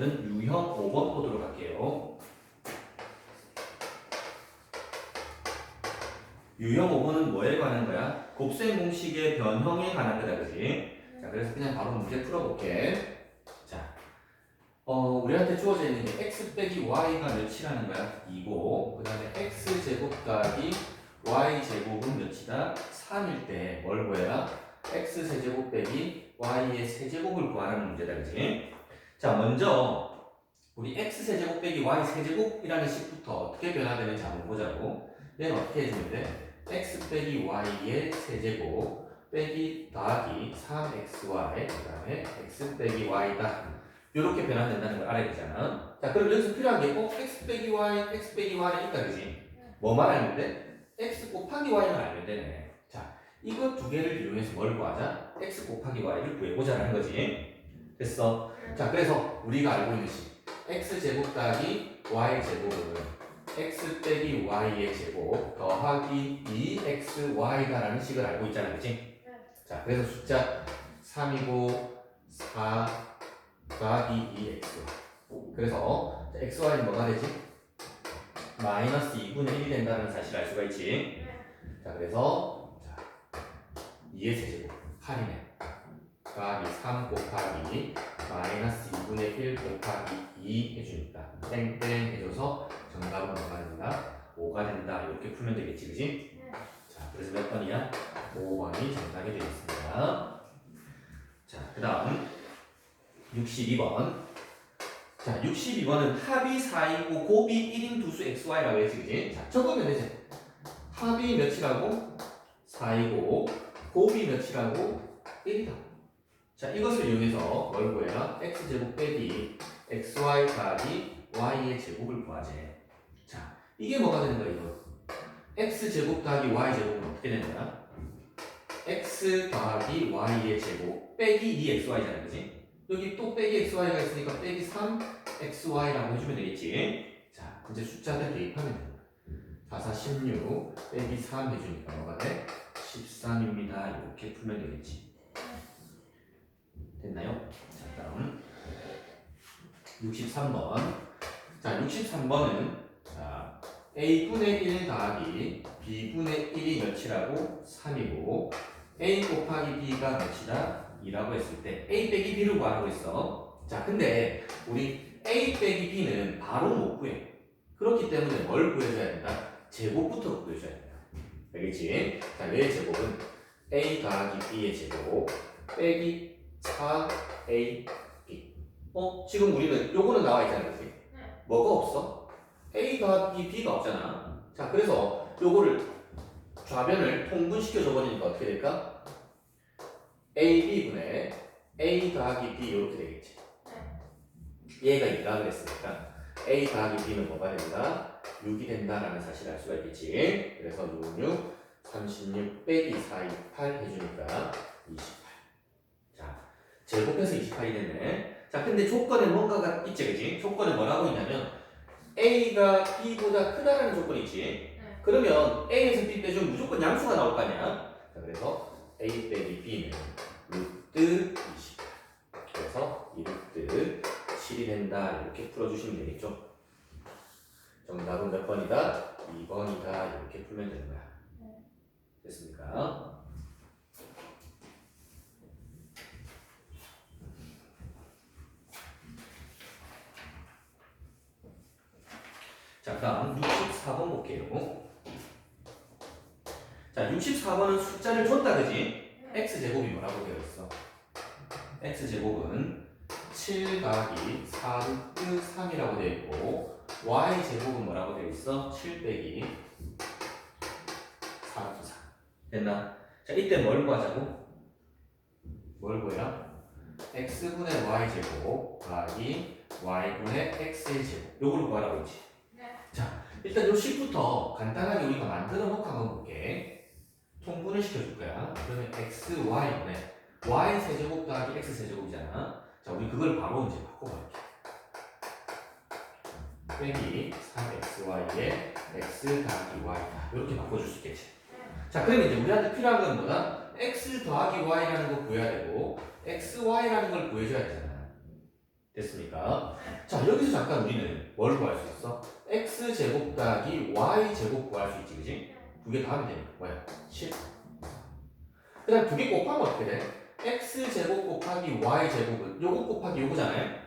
오늘은 유형 5번 보도록 할게요. 유형 5번은 뭐에 관한 거야? 곱셈 공식의 변형에 관한 거다, 그지? 자, 그래서 그냥 바로 문제 풀어볼게. 자, 어, 우리한테 주어져 있는 게 x 빼기 y가 몇이라는 거야? 2고, 그 다음에 x 제곱 더하기 y 제곱은 몇이다? 3일 때 뭘 구해라? x 세제곱 빼기 y의 세제곱을 구하라는 문제다, 그지? 자, 먼저 우리 x 세제곱 빼기 y 세제곱이라는 식부터 어떻게 변화되는지 한번 보자고. 얘는 어떻게 해주면 돼? x 빼기 y의 세제곱 빼기 더하기 3xy 그 다음에 x 빼기 y다. 이렇게 변화된다는 걸 알아야 되잖아. 자, 그럼 여기서 필요한 게꼭 x 빼기 y, x 빼기 y는 있다, 그지? 뭐만 알면 돼? x 곱하기 y만 알면 되네. 자, 이거 두 개를 이용해서 뭘 구하자? x 곱하기 y를 구해보자라는 거지. 됐어. 자, 그래서 우리가 알고 있는 식 x 제곱 더하기 y 제곱은 x 빼기 y의 제곱 더하기 2xy다라는 식을 알고 있잖아, 그치? 자, 그래서 숫자 3이고 4 더하기 2x 그래서 xy는 뭐가 되지? 마이너스 2분의 1이 된다는 사실을 알 수가 있지. 자, 그래서 자, 2의 세제곱 8이네. 더하기 3 곱하기 마이너스 2분의 1 곱하기 2 해주니까 땡땡 해줘서 정답은 뭐가 된다? 5가 된다. 이렇게 풀면 되겠지, 그지? 자, 그래서 몇 번이야? 5번이 정답이 되겠습니다. 자, 그 다음 62번. 자, 62번은 합이 4이고 곱이 1인 두수 xy라고 했지, 그지? 자, 적으면 되지. 합이 몇이라고? 4이고 곱이 몇이라고? 1이다. 자, 이것을 이용해서 뭘 구해라? x제곱 빼기 xy 더하기 y의 제곱을 구하재. 자, 이게 뭐가 되는 거야, 이거? x제곱 더하기 y제곱은 어떻게 되는 거야? x 더하기 y의 제곱 빼기 2xy잖아, 그지? 여기 또 빼기 xy가 있으니까 빼기 3xy라고 해주면 되겠지? 자, 이제 숫자들 대입하면 된다. 4, 4, 16 빼기 3 해주니까 뭐가 돼? 13입니다. 이렇게 풀면 되겠지. 됐나요? 자, 다음 63번. 자, 63번은 자, a분의 1 더하기 b분의 1이 몇이라고? 3이고 a 곱하기 b가 몇이다? 2라고 했을 때 a 빼기 b를 구하라고 했어. 자, 근데 우리 a 빼기 b는 바로 못 구해. 그렇기 때문에 뭘 구해줘야 된다? 제곱부터 구해줘야 된다. 알겠지? 자, 얘의 제곱은 a 더하기 b의 제곱 빼기 4a b. 어? 지금 우리는 요거는 나와 있잖아, 그치? 뭐가 없어? a 더하기 b가 없잖아. 자, 그래서 요거를 좌변을 통분시켜 줘버리니까 어떻게 될까? a b분의 a 더하기 b 이렇게 되겠지. 얘가 2라 그랬으니까 a 더하기 b는 뭐가 된다? 6이 된다라는 사실을 알 수가 있겠지. 그래서 6, 6, 36 빼기 4, 28 해주니까 28. 자, 제곱해서 28이 됐네. 자, 근데 조건에 뭔가가 있지, 그지? 조건에 뭐라고 있냐면 a가 b보다 크다라는 조건이 있지. 그러면 a에서 b 빼주면 무조건 양수가 나올 거 아니야. 자, 그래서 a 빼기 b는 루트 28. 그래서 이 루트 7이 된다. 이렇게 풀어주시면 되겠죠. 정답은 몇 번이다? 2번이다. 이렇게 풀면 되는 거야. 됐습니까? 자, 다음 64번 볼게요. 자, 64번은 숫자를 줬다, 그지? x제곱이 뭐라고 되어 있어? x제곱은 7 더하기 4 루트 3이라고 되어 있고 y제곱은 뭐라고 되어 있어? 7 빼기 4 루트 3 됐나? 자, 이때 뭘 구하자고? 뭘 구해라? x분의 y제곱 더하기 y분의 x의 제곱 요걸 구하라고 했지 자, 일단 요 식부터 간단하게 우리가 만들어 놓고 한번 볼게. 통분을 시켜줄 거야. 그러면 x, y분의 y 세제곱 더하기 x 세제곱이잖아. 자, 우리 그걸 바로 이제 바꿔볼게. 빼기 3xy에 x 더하기 y다. 이렇게 바꿔줄 수 있겠지. 자, 그러면 이제 우리한테 필요한 건 뭐다? x 더하기 y라는 거 구해야 되고 x, y라는 걸 구해줘야 되잖아. 됐습니까? 자 여기서 잠깐 우리는 뭘 구할 수 있어? x 제곱 더하기 y 제곱 구할 수 있지, 그지? 두 개 다 하면 되니까 뭐야? 10. 그 다음 두 개 곱하면 어떻게 돼? x 제곱 곱하기 y 제곱은 요거 곱하기 요거잖아요.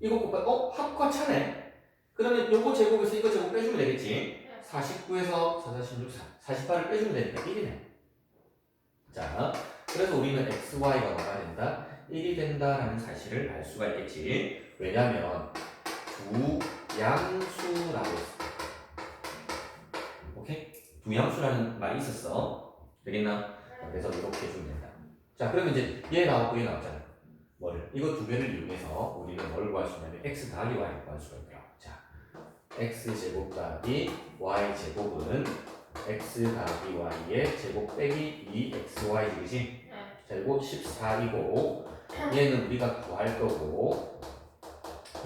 이거 곱하기 어 합과 차네. 그러면 요거 제곱에서 이거 제곱 빼주면 되겠지. 49에서 4, 46, 4, 48을 빼주면 되니까 1이네. 자, 그래서 우리는 xy가 뭐가 된다? 1이 된다라는 사실을 알 수가 있겠지. 왜냐면 두 양수라고 했어. 오케이? 두 양수라는 말이 있었어. 되겠나? 그래서 이렇게 해주면 된다. 자, 그러면 이제 얘 나왔고 얘 나왔잖아. 뭐를? 이거 두 개를 이용해서 우리는 뭘 구할 수 있냐면 x 더하기 y를 구할 수가 있더라. 자, x 제곱 더하기 y 제곱은 x 더하기 y의 제곱 빼기 2xy 그지? 자, 이거 14이고 얘는 우리가 구할 거고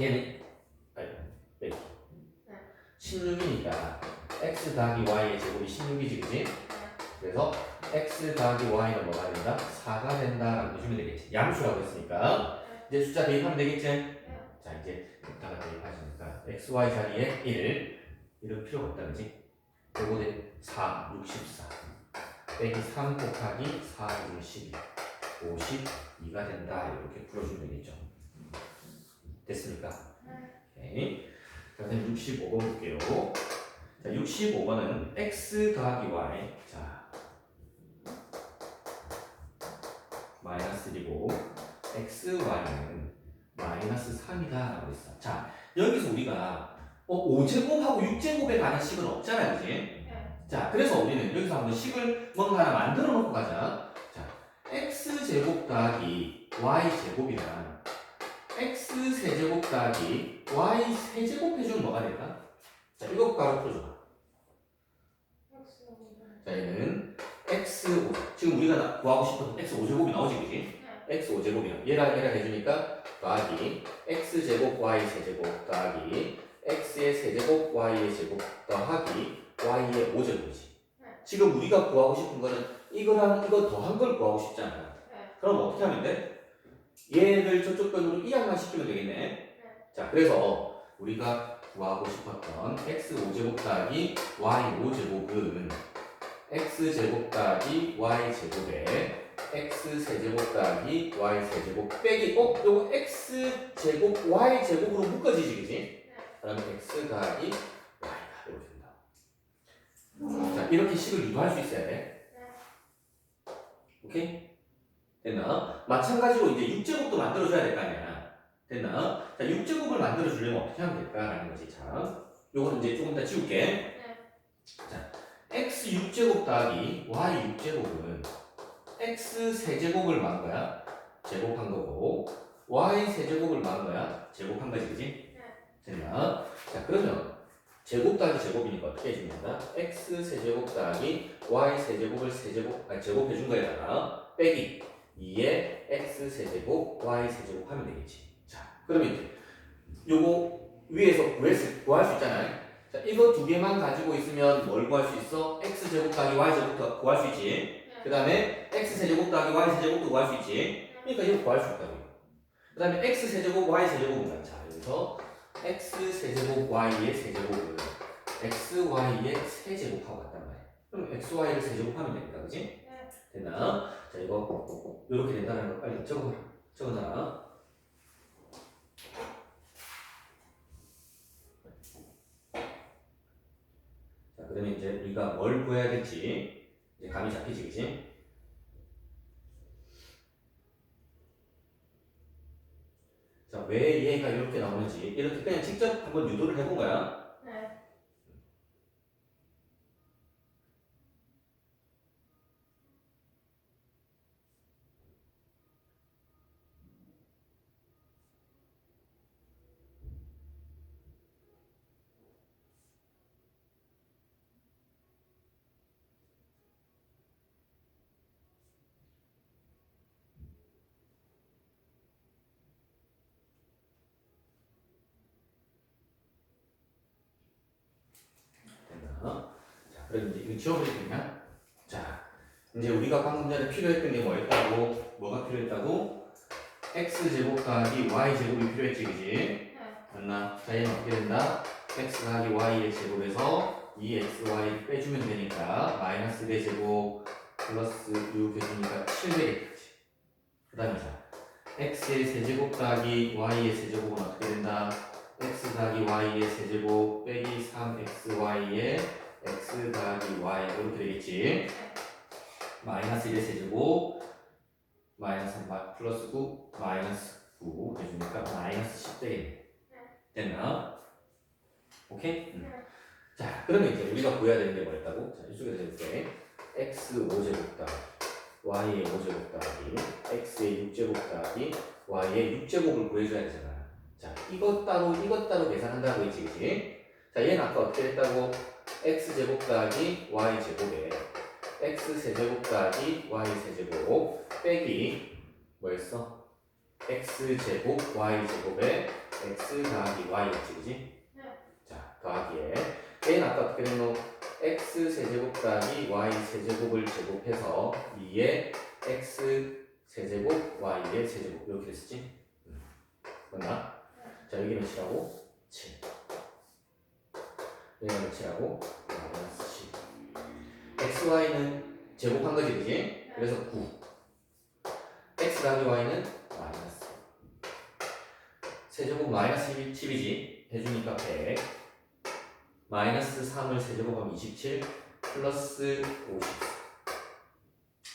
얘는 아니, 빼기 16이니까 x 더하기 y의 제곱이 16이지 그지? 그래서 x 더하기 y는 뭐가 된다? 4가 된다라고 보시면 되겠지. 양수라고 했으니까 이제 숫자 대입하면 되겠지? 자 이제 여기다가 대입하시니까 x, y 자리에 1 이럴 필요가 없다 그지? 요거는 4, 64 빼기 3 곱하기 4, 1, 12 52가 된다 이렇게 풀어주면 되겠죠. 됐습니까? 오케이. 자, 그다음 65번 볼게요. 자, 65번은 x 더하기 y. 자, 마이너스 1이고 x, y는 마이너스 3이다 라고 했어. 자, 여기서 우리가 어, 5제곱하고 6제곱에 관한 식은 없잖아요, 그지? 자, 그래서 우리는 여기서 한번 식을 뭔가 하나 만들어 놓고 가자. 자, x 제곱 더하기 y 제곱이랑 x 세제곱 더하기 y 세제곱 해주면 뭐가 될까? 자, 이거 바로 풀어줘봐. 자, 얘는 x 지금 우리가 나- 구하고 싶은 x 5제곱이 나오지, 그지? x 5제곱이야. 얘랑 얘랑 해주니까 더하기 x 제곱 y 세제곱 더하기 x의 세제곱 y의 제곱 더하기 y의 5제곱이지. 지금 우리가 구하고 싶은 거는 이거랑 이거 더한 걸 구하고 싶잖아. 그럼 어떻게 하면 돼? 얘를 저쪽 변으로 이항만 시키면 되겠네. 자, 그래서 우리가 구하고 싶었던 x 5제곱 더하기 y 5제곱은 x 제곱 더하기 y 제곱에 x 세제곱 더하기 y 세제곱 빼기 어? 요거 x 제곱 y 제곱으로 묶어지지 그지? 그러면 x 더하기 y가 이렇게 된다 자 이렇게 식을 유도할 수 있어야 돼 오케이? 됐나? 마찬가지로 이제 6제곱도 만들어줘야 될 거 아니야 됐나? 자 6제곱을 만들어주려면 어떻게 하면 될까라는 거지 자 요거는 이제 조금 이따 지울게 x 6제곱 더하기 y 6제곱은 x 세제곱을 만 거야. 제곱한 거고 y 세제곱을 만 거야. 제곱한 거지, 그지? 됐나? 자, 그러면 제곱 더하기 제곱이니까 어떻게 해줍니까? x 세제곱 더하기 y 세제곱을 세제곱, 아, 제곱해 준 거에다가 빼기 2에 x 세제곱 y 세제곱 하면 되겠지. 자, 그러면 이제 요거 위에서 구했을, 구할 수 있잖아요. 자, 이거 두 개만 가지고 있으면 뭘 구할 수 있어? x 제곱 더하기 y 제곱 구할 수 있지. 그 다음에 x 세제곱 더하기 y 세제곱도 구할 수 있지. 그러니까 이거 구할 수 있다고. 그 다음에 x 세제곱 y 세제곱은 자 여기서 x 세제곱 y의 세제곱은 x y의 세제곱하고 같단 말이야. 그럼 x y를 세제곱하면 되니까, 그지? 됐나? 자 이거 이렇게 된다는 거 빨리 적어 적어놔. 자 그러면 이제 우리가 뭘 구해야 될지 이제 감이 잡히지, 그지? 자, 왜 얘가 이렇게 나오는지 이렇게 그냥 직접 한번 유도를 해본 거야. 됐나? 자, 이제 이거 지워버리겠냐? 자, 이제 우리가 방금 전에 필요했던 게 뭐였다고? 뭐가 필요했다고? x제곱 더하기 y제곱이 필요했지 그지? 맞나? 자 얘는 어떻게 된다? x 더하기 y의 제곱에서 2xy 빼주면 되니까 마이너스 4 제곱 플러스 6 해주니까 7 되겠지 그 다음에 자 x의 세제곱 더하기 y의 세제곱은 어떻게 된다? x 더하기 y의 세제곱 빼기 3xy의 x 더하기 y 이렇게 되겠지 마이너스 1의 세제곱 마이너스 3 마- 플러스 9 마이너스 9 해주니까 마이너스 10 되겠네 됐나? 오케이? 음. 자 그러면 이제 우리가 구해야 되는 게 뭐였다고? 자 이쪽에서 해볼게 x 5제곱 더하기 y의 5제곱 더하기 x의 6제곱 더하기 y의 6제곱을 구해줘야 되잖아 자 이것 따로 이것 따로 계산한다고 했지 그치? 자 얘는 아까 어떻게 했다고? X제곱 더하기 y제곱에 x 세제곱 더하기 y 세제곱 빼기 뭐였어? x 제곱 y 제곱에 x 더하기 y였지 그지? 자 더하기에 얘는 아까 어떻게 됐노? x 세제곱 더하기 y 세제곱을 제곱해서 2에 x 세제곱 y의 세제곱 이렇게 됐었지? 음. 맞나? 자 여기 몇이라고? 7 여기가 몇이라고? 마이너스 10 x, y는 제곱한 거지 그지? 그래서 9 x 더하기 y는 마이너스 세제곱 마이너스 10이지 해주니까 100 마이너스 3을 세제곱하면 27 플러스 54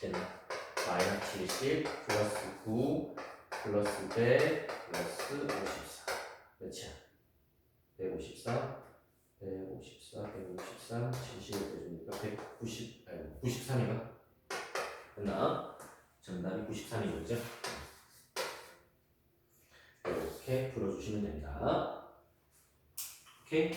됐나? 마이너스 70 플러스 9 플러스 100 플러스 54 몇이야? 154 154 153 70 해주니까 190 아니 93인가? 됐나? 정답이 93이죠 이렇게 풀어주시면 됩니다 오케이?